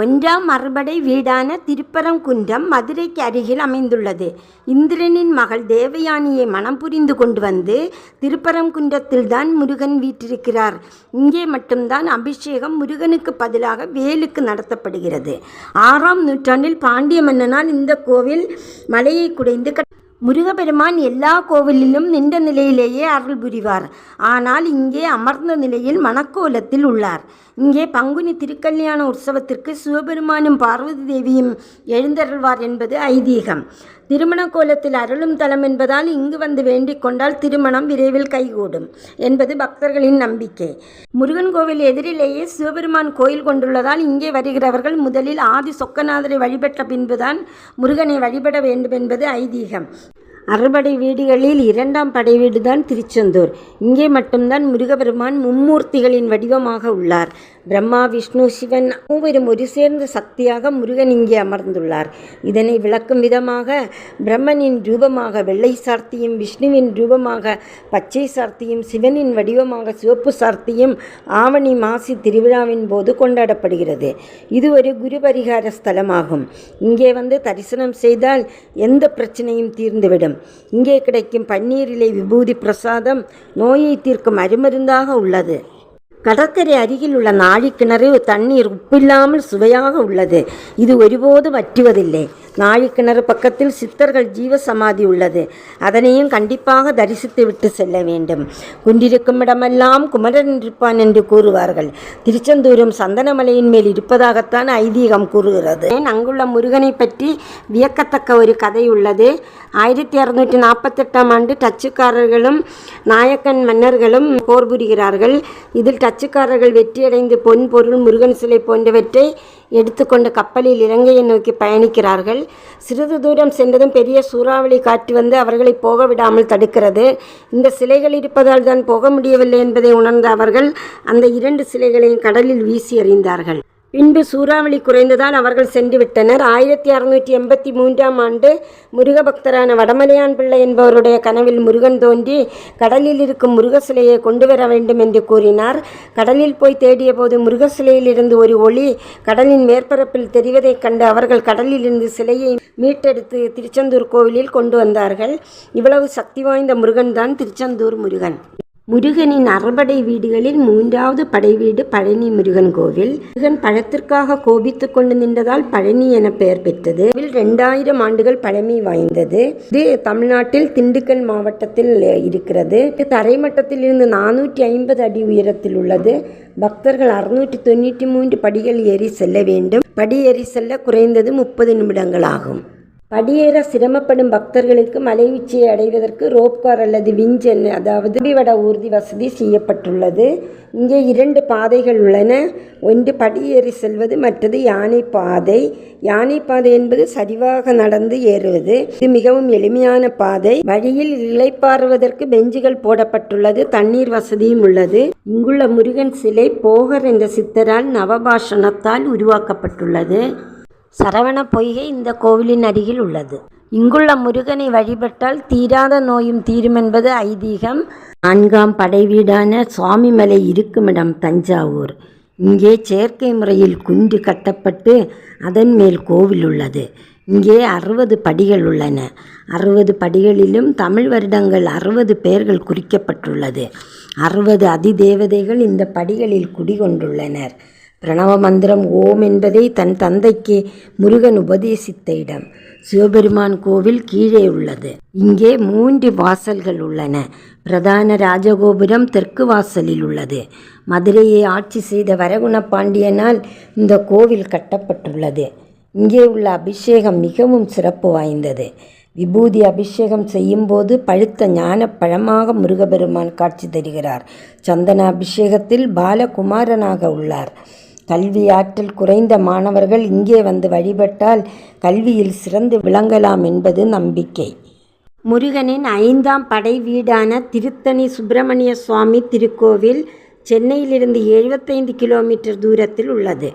ஒன்றாம் மறுபடை வீடான திருப்பரங்குன்றம் மதுரைக்கு அருகில் அமைந்துள்ளது. இந்திரனின் மகள் தேவயானியை மனம் புரிந்து கொண்டு வந்து திருப்பரங்குன்றத்தில்தான் முருகன் வீற்றிருக்கிறார். இங்கே மட்டும்தான் அபிஷேகம் முருகனுக்கு பதிலாக வேலுக்கு நடத்தப்படுகிறது. ஆறாம் நூற்றாண்டில் பாண்டிய மன்னனால் இந்த கோவில் மலையை குடைந்து முருகபெருமான் எல்லா கோவிலிலும் நின்ற நிலையிலேயே அருள் புரிவார். ஆனால் இங்கே அமர்ந்த நிலையில் மணக்கோலத்தில் உள்ளார். இங்கே பங்குனி திருக்கல்யாண உற்சவத்திற்கு சிவபெருமானும் பார்வதி தேவியும் எழுந்தருள்வார் என்பது ஐதீகம். திருமண கோலத்தில் அருளும் தலம் என்பதால் இங்கு வந்து வேண்டிக் கொண்டால் திருமணம் விரைவில் கைகூடும் என்பது பக்தர்களின் நம்பிக்கை. முருகன் கோவில் எதிரிலேயே சிவபெருமான் கோயில் கொண்டுள்ளதால் இங்கே வருகிறவர்கள் முதலில் ஆதி சொக்கநாதரை வழிபட்ட பின்புதான் முருகனை வழிபட வேண்டும் என்பது ஐதீகம். அறுபடை வீடுகளில் இரண்டாம் படை வீடுதான் திருச்செந்தூர். இங்கே மட்டும்தான் முருகபெருமான் மும்மூர்த்திகளின் வடிவமாக உள்ளார். பிரம்மா விஷ்ணு சிவன் மூவரும் ஒரு சேர்ந்த சக்தியாக முருகன் இங்கே அமர்ந்துள்ளார். இதனை விளக்கும் விதமாக பிரம்மனின் ரூபமாக வெள்ளை சார்த்தியும் விஷ்ணுவின் ரூபமாக பச்சை சார்த்தியும் சிவனின் வடிவமாக சிவப்பு சார்த்தியும் ஆவணி மாசி திருவிழாவின் போது கொண்டாடப்படுகிறது. இது ஒரு குரு பரிகார ஸ்தலமாகும். இங்கே வந்து தரிசனம் செய்தால் எந்த பிரச்சனையும் தீர்ந்துவிடும். இங்கே கிடைக்கும் பன்னீரிலை விபூதி பிரசாதம் நோயை தீர்க்கும் அருமருந்தாக உள்ளது. கடற்கரை அருகில் உள்ள நாழிக்கிணறு தண்ணீர் உப்பில்லாமல் சுவையாக உள்ளது. இது ஒருபோது வற்றுவதில்லை நாழிக்கிணறு பக்கத்தில் சித்தர்கள் ஜீவ சமாதி உள்ளது. அதனையும் கண்டிப்பாக தரிசித்து விட்டு செல்ல வேண்டும். குன்றிருக்கும் இடமெல்லாம் குமரன் இருப்பான் என்று கூறுவார்கள். திருச்செந்தூரும் சந்தனமலையின் மேல் இருப்பதாகத்தான் ஐதீகம் கூறுகிறது. அங்குள்ள முருகனை பற்றி வியக்கத்தக்க ஒரு கதை உள்ளது. ஆயிரத்தி அறுநூற்றி நாற்பத்தெட்டாம் ஆண்டு டச்சுக்காரர்களும் நாயக்கன் மன்னர்களும் போர் புரிகிறார்கள். இதில் டச்சுக்காரர்கள் வெற்றியடைந்து பொன் பொருள் முருகன் சிலை போன்றவற்றை எடுத்துக்கொண்டு கப்பலில் இலங்கையை நோக்கி பயணிக்கிறார்கள். சிறிது தூரம் சென்றதும் பெரிய சூறாவளி காற்று வந்து அவர்களை போக விடாமல் தடுக்கிறது. இந்த சிலைகள் இருப்பதால் தான் போக முடியவில்லை என்பதை உணர்ந்த அவர்கள் அந்த இரண்டு சிலைகளையும் கடலில் வீசி எறிந்தார்கள். பின்பு சூறாவளி குறைந்ததால் அவர்கள் சென்று விட்டனர். ஆயிரத்தி அறுநூற்றி எண்பத்தி மூன்றாம் ஆண்டு முருக பக்தரான வடமலையான் பிள்ளை என்பவருடைய கனவில் முருகன் தோன்றி கடலில் இருக்கும் முருக சிலையை கொண்டு வர வேண்டும் என்று கூறினார். கடலில் போய் தேடிய போது முருக சிலையிலிருந்து ஒரு ஒளி கடலின் மேற்பரப்பில் தெரிவதைக் கண்டு அவர்கள் கடலிலிருந்து சிலையை மீட்டெடுத்து திருச்செந்தூர் கோவிலில் கொண்டு வந்தார்கள். இவ்வளவு சக்தி வாய்ந்த முருகன் தான் திருச்செந்தூர் முருகன். முருகனின் அறுபடை வீடுகளில் மூன்றாவது படை வீடு பழனி முருகன் கோவில். முருகன் பழத்திற்காக கோபித்துக் கொண்டு நின்றதால் பழனி என பெயர் பெற்றது. இதில் ரெண்டாயிரம் ஆண்டுகள் பழமை வாய்ந்தது. இது தமிழ்நாட்டில் திண்டுக்கல் மாவட்டத்தில் இருக்கிறது. இது தரைமட்டத்தில் இருந்து நானூற்றி ஐம்பது அடி உயரத்தில் உள்ளது. பக்தர்கள் அறுநூற்றி தொண்ணூற்றி மூன்று படிகள் ஏறி செல்ல வேண்டும். படி ஏறி செல்ல குறைந்தது முப்பது நிமிடங்கள் ஆகும். படியேற சிரமப்படும் பக்தர்களுக்கு மலை உச்சியை அடைவதற்கு ரோப்கார் அல்லது விஞ்சன் அதாவது வட ஊர்தி வசதி செய்யப்பட்டுள்ளது. இங்கே இரண்டு பாதைகள் உள்ளன. ஒன்று படியேறி செல்வது மற்றது யானை பாதை. யானை பாதை என்பது சரிவாக நடந்து ஏறுவது. இது மிகவும் எளிமையான பாதை. வழியில் இளைப்பாறுவதற்கு பெஞ்சுகள் போடப்பட்டுள்ளது. தண்ணீர் வசதியும் உள்ளது. இங்குள்ள முருகன் சிலை போகர் என்ற சித்தரால் நவபாஷணத்தால் உருவாக்கப்பட்டுள்ளது. சரவண பொய்கை இந்த கோவிலின் அருகில் உள்ளது. இங்குள்ள முருகனை வழிபட்டால் தீராத நோயும் தீரும் என்பது ஐதீகம். நான்காம் படைவீடான சுவாமிமலை இருக்குமிடம் தஞ்சாவூர். இங்கே செயற்கை முறையில் குன்று கட்டப்பட்டு அதன் மேல் கோவில் உள்ளது. இங்கே அறுபது படிகள் உள்ளன. அறுபது படிகளிலும் தமிழ் வருடங்கள் அறுபது பெயர்கள் குறிக்கப்பட்டுள்ளது. அறுபது அதிதேவதைகள் இந்த படிகளில் குடிகொண்டுள்ளனர். பிரணவ மந்திரம் ஓம் என்பதை தன் தந்தைக்கு முருகன் உபதேசித்த இடம். சிவபெருமான் கோவில் கீழே உள்ளது. இங்கே மூன்று வாசல்கள் உள்ளன. பிரதான ராஜகோபுரம் தெற்கு வாசலில் உள்ளது. மதுரையை ஆட்சி செய்த வரகுண பாண்டியனால் இந்த கோவில் கட்டப்பட்டுள்ளது. இங்கே உள்ள அபிஷேகம் மிகவும் சிறப்பு வாய்ந்தது. விபூதி அபிஷேகம் செய்யும்போது பழுத்த ஞான பழமாக முருகபெருமான் காட்சி தருகிறார். சந்தன அபிஷேகத்தில் பாலகுமாரனாக உள்ளார். கல்வி ஆற்றல் குறைந்த மாணவர்கள் இங்கே வந்து வழிபட்டால் கல்வியில் சிறந்து விளங்கலாம் என்பது நம்பிக்கை. முருகனின் ஐந்தாம் படை வீடான திருத்தணி சுப்பிரமணிய சுவாமி திருக்கோவில் சென்னையிலிருந்து எழுபத்தைந்து கிலோமீட்டர் தூரத்தில் உள்ளது.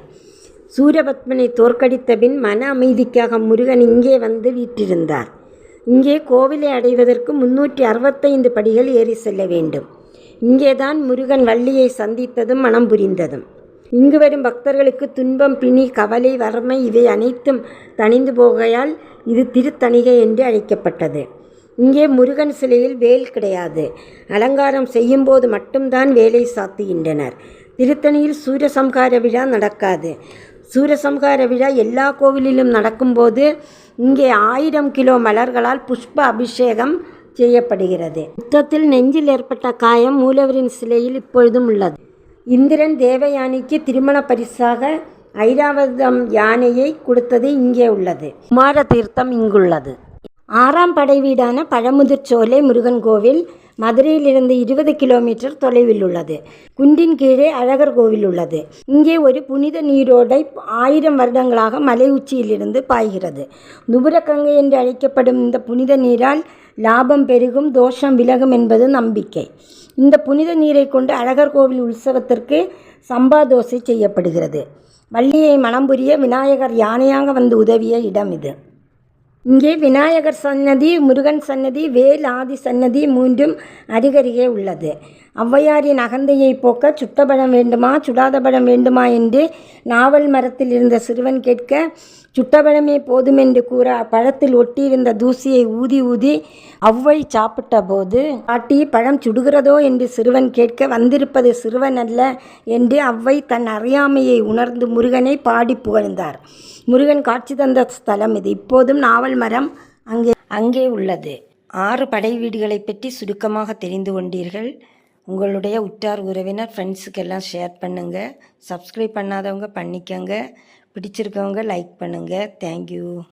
சூரபத்மனை தோற்கடித்த பின் மன அமைதிக்காக முருகன் இங்கே வந்து வீற்றிருந்தார். இங்கே கோவிலை அடைவதற்கு முன்னூற்றி அறுபத்தைந்து படிகள் ஏறி செல்ல வேண்டும். இங்கேதான் முருகன் வள்ளியை சந்தித்ததும் மனம் புரிந்ததும். இங்கு வரும் பக்தர்களுக்கு துன்பம் பிணி கவலை வறுமை இவை அனைத்தும் தணிந்து போகையால் இது திருத்தணிகை என்று அழைக்கப்பட்டது. இங்கே முருகன் சிலையில் வேல் கிடையாது. அலங்காரம் செய்யும்போது மட்டும்தான் வேலை சாத்துகின்றனர். திருத்தணியில் சூரசம்ஹார விழா நடக்காது. சூரசம்ஹார விழா எல்லா கோவிலிலும் நடக்கும்போது இங்கே ஆயிரம் கிலோ மலர்களால் புஷ்ப அபிஷேகம் செய்யப்படுகிறது. யுத்தத்தில் நெஞ்சில் ஏற்பட்ட காயம் மூலவரின் சிலையில் இப்பொழுதும் உள்ளது. இந்திரன் தேவயானிக்கு திருமண பரிசாக ஐராவதம் யானையை கொடுத்தது இங்கே உள்ளது. குமார தீர்த்தம் இங்குள்ளது. ஆறாம் படை வீடான பழமுதிர்ச்சோலை முருகன் கோவில் மதுரையிலிருந்து இருபது கிலோமீட்டர் தொலைவில் உள்ளது. குண்டின் கீழே அழகர் கோவில் உள்ளது. இங்கே ஒரு புனித நீரோடை ஆயிரம் வருடங்களாக மலை உச்சியிலிருந்து பாய்கிறது. துபுரகங்கை என்று அழைக்கப்படும் இந்த புனித நீரால் லாபம் பெருகும் தோஷம் விலகும் என்பது நம்பிக்கை. இந்த புனித நீரை கொண்டு அழகர் கோவில் உற்சவத்திற்கு சம்பா தோசை செய்யப்படுகிறது. வள்ளியை மனம் புரிய விநாயகர் யானையாக வந்து உதவிய இடம் இது. இங்கே விநாயகர் சன்னதி முருகன் சன்னதி வேல் ஆதி சன்னதி மூன்றும் அருகருகே உள்ளது. ஔவையாரின் அகந்தையை போக்க சுட்ட பழம் வேண்டுமா சுடாத பழம் வேண்டுமா என்று நாவல் மரத்தில் இருந்த சிறுவன் கேட்க சுட்ட பழமே போதும் என்று கூற பழத்தில் ஒட்டியிருந்த தூசியை ஊதி ஊதி ஔவை சாப்பிட்ட போது பாட்டி பழம் சுடுகிறதோ? என்று சிறுவன் கேட்க வந்திருப்பது சிறுவன் அல்ல என்று ஔவை தன் அறியாமையை உணர்ந்து முருகனை பாடி புகழ்ந்தார். முருகன் காட்சி தந்த ஸ்தலம் இது. இப்போதும் நாவல் மரம் அங்கே அங்கே உள்ளது. ஆறு படை வீடுகளை பற்றி சுருக்கமாக தெரிந்து கொண்டீர்கள். உங்களுடைய உற்றார் உறவினர் ஃப்ரெண்ட்ஸுக்கெல்லாம் ஷேர் பண்ணுங்கள் சப்ஸ்கிரைப் பண்ணாதவங்க பண்ணிக்கோங்க. பிடிச்சிருக்கவங்க லைக் பண்ணுங்கள் தேங்க்யூ